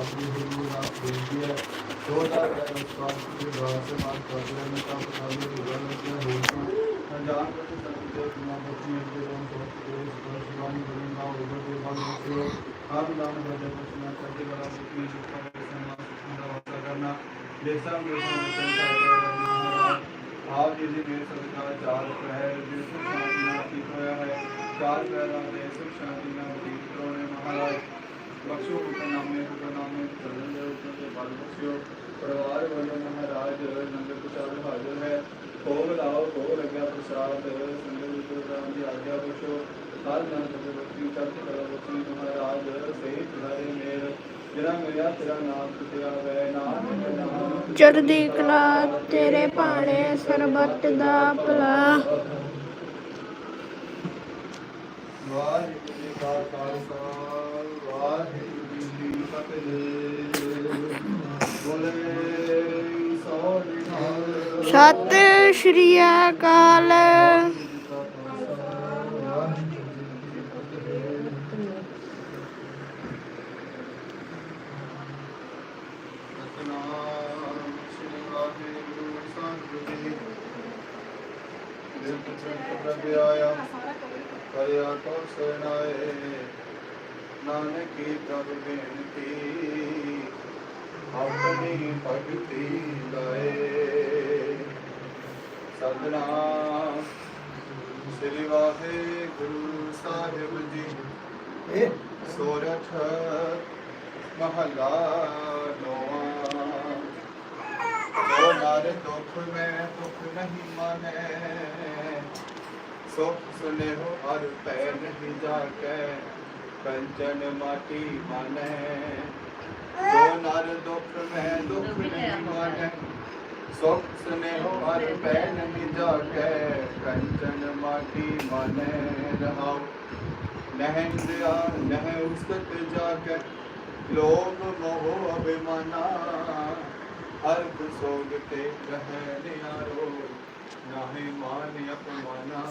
ਆਪਣੀ ਗੁਰੂ ਰਾਤ ਬੇਨਤੀ ਹੈ। ਸੋ ਦਾ ਵਿਸ਼ਵਾਸ ਦੇ ਦੁਆਰਾ ਸੇ ਮਾਰ ਕਰ ਰਹੇ ਨੇ ਤਾਂ ਪਸਾਲੇ ਗੁਰੂ ਨੇ ਕਿ ਹੋ ਤਾਂ ਜਾਣ ਕੇ ਸੰਤ ਦੇ ਗੁਨਾ ਬਚੀ ਅੱਗੇ ਤੋਂ ਤੋਂ ਦੇ ਸਪਰਸ਼ਵਾਨੀ ਗੁਰੂ ਨਾ ਉਦਰ ਦੇ ਬਾਅਦ ਵਿੱਚ ਆਪ ਨਾਮ ਦਾ ਜਪਨਾ ਕਰਦੇ ਵਾਲਾ ਸੁਖੀ, ਸੁਖਾ ਦੇ ਸਮਾਨ ਸੁਖੀ ਦਾ ਵਾਸਾ ਕਰਨਾ। ਦੇਸਾਂ ਦੇ ਸੰਤਾਂ ਆਪ ਜੀ ਦੀ ਮੇਰੇ ਸਦਕਾ ਚਾਰ ਪਹਿਰ ਜਿਸ ਸ਼ਾਂਤੀ ਨਾਲ ਠੀਕ ਹੋਇਆ ਹੈ। ਚਾਰ ਪਹਿਰਾਂ ਦੇ ਸੁਖ ਸ਼ਾਂਤੀ ਨਾਲ ਠੀਕ ਕਰੋਣੇ ਮਹਾਰਾਜ। ਬਖਸ਼ੋ ਹੁਕਮ ਨਾਮੇ ਹੁਕਮ ਨਾਮੇ ਚੱਲਣ ਦੇ ਹੁਕਮ ਦੇ ਬਲ ਬਖਸ਼ਿਓ। ਪਰਿਵਾਰ ਵੱਲੋਂ ਮਹਾਰਾਜ ਨੰਦਰ ਪ੍ਰਸ਼ਾਦ ਹਾਜ਼ਰ ਹੈ। ਭੋਗ ਲਾਓ ਭੋਗ ਲੱਗਿਆ ਪ੍ਰਸਾਦ। ਸੰਗਤ ਵਿੱਚ ਰਾਮ ਦੀ ਆਗਿਆ ਬਖਸ਼ੋ। ਹਰ ਨਾਮ ਦੇ ਬਖਸ਼ੀ ਚੜ੍ਹਦੀ ਕਲਾ ਬਖਸ਼ੀ ਮਹਾਰਾਜ ਸਹੀ ਤੁਹਾਡੇ ਮੇਰ। ਜਿਹੜਾ ਮੇਰਾ ਤੇਰਾ ਨਾਮ ਕਿਤੇ ਆਵੇ ਨਾਮ ਨਾਮ ਚੜ੍ਹਦੀ ਕਲਾ ਤੇਰੇ ਭਾਣੇ ਸਰਬੱਤ ਦਾ ਭਲਾ। ਸਤਿ ਸ਼੍ਰੀ ਅਕਾਲ। ਕਰਿਆ ਕੋ ਸਰਣਾਏ ਨਾਨਕ ਕੀ ਬੇਨਤੀ ਆਪਣੀ ਭਗਤੀ ਲਾਏ। ਸਤਨਾਮ ਸ੍ਰੀ ਵਾਹਿਗੁਰੂ ਸਾਹਿਬ ਜੀ ਇਹ ਸੋਰਠ ਮਹਲਾ ਨੋਆ। ਜੋ ਨਰ ਦੁਖ ਮੈਂ ਦੁਖ ਨਹੀਂ ਮਾਨੈ। ਸੁਖ ਸੁਨੇਹੋ ਹਰ ਪੈ ਨਹੀਂ ਜਾਕੈ ਕੰਚਨ ਮਾਟੀ ਮਾਨੈ। ਜੋ ਨਰ ਦੁਖ ਮੈਂ ਦੁਖ ਨਹੀਂ ਮਾਨੈ। ਸੁਖ ਸੁਨੇਹੋ ਹਰ ਪੈ ਨਹੀਂ ਜਾਕੈ ਕੰਚਨ ਮਾਟੀ ਮਾਨੈ ਰਹਾਉ। ਨਹਿ ਦਿਆ ਨਹਿ ਉਸਤ ਜਾਕੈ, ਲੋਭ ਮੋਹ ਅਭਿਮਾਨਾ। ਅਰਥ ਸੋਗ ਤੇ ਰਹਿ ਨਿਆਰੋ, ਨਾਹੀ ਮਾਨ ਅਪਮਾਨਾ।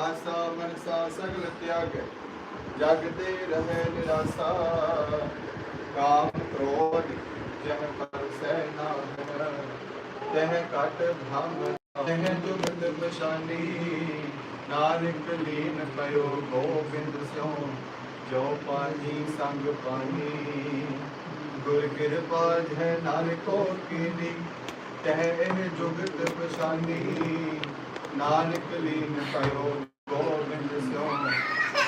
ਆਸਾ ਮਨਸਾ ਸਗਲ ਤਿਆਗ, ਜਗ ਤੇ ਰਹੇ ਨਿਰਾਸਾ। ਤਹ ਕਟ ਭਮ ਤਹ ਜੁਗਤ ਬਸ਼ਾਨੀ ਨਾਨਕ ਲੀਨ ਪਇਓ ਗੋਬਿੰਦ ਸਿਉ, ਜੋ ਪਾਣੀ ਸੰਗ ਪਾਣੀ। ਗੁਰ ਕਿਰਪਾ ਹੈ ਨਾਨਕੋ ਕੀਨੀ, ਤਹ ਇਹ ਜੁਗਤ ਬਸ਼ਾਨੀ ਨਾਨਕ ਲੀਨ ਪਇਓ ਗੋਬਿੰਦ ਸਿਉ,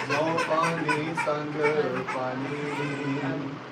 ਜੋ ਪਾਣੀ ਸੰਗ ਪਾਣੀ।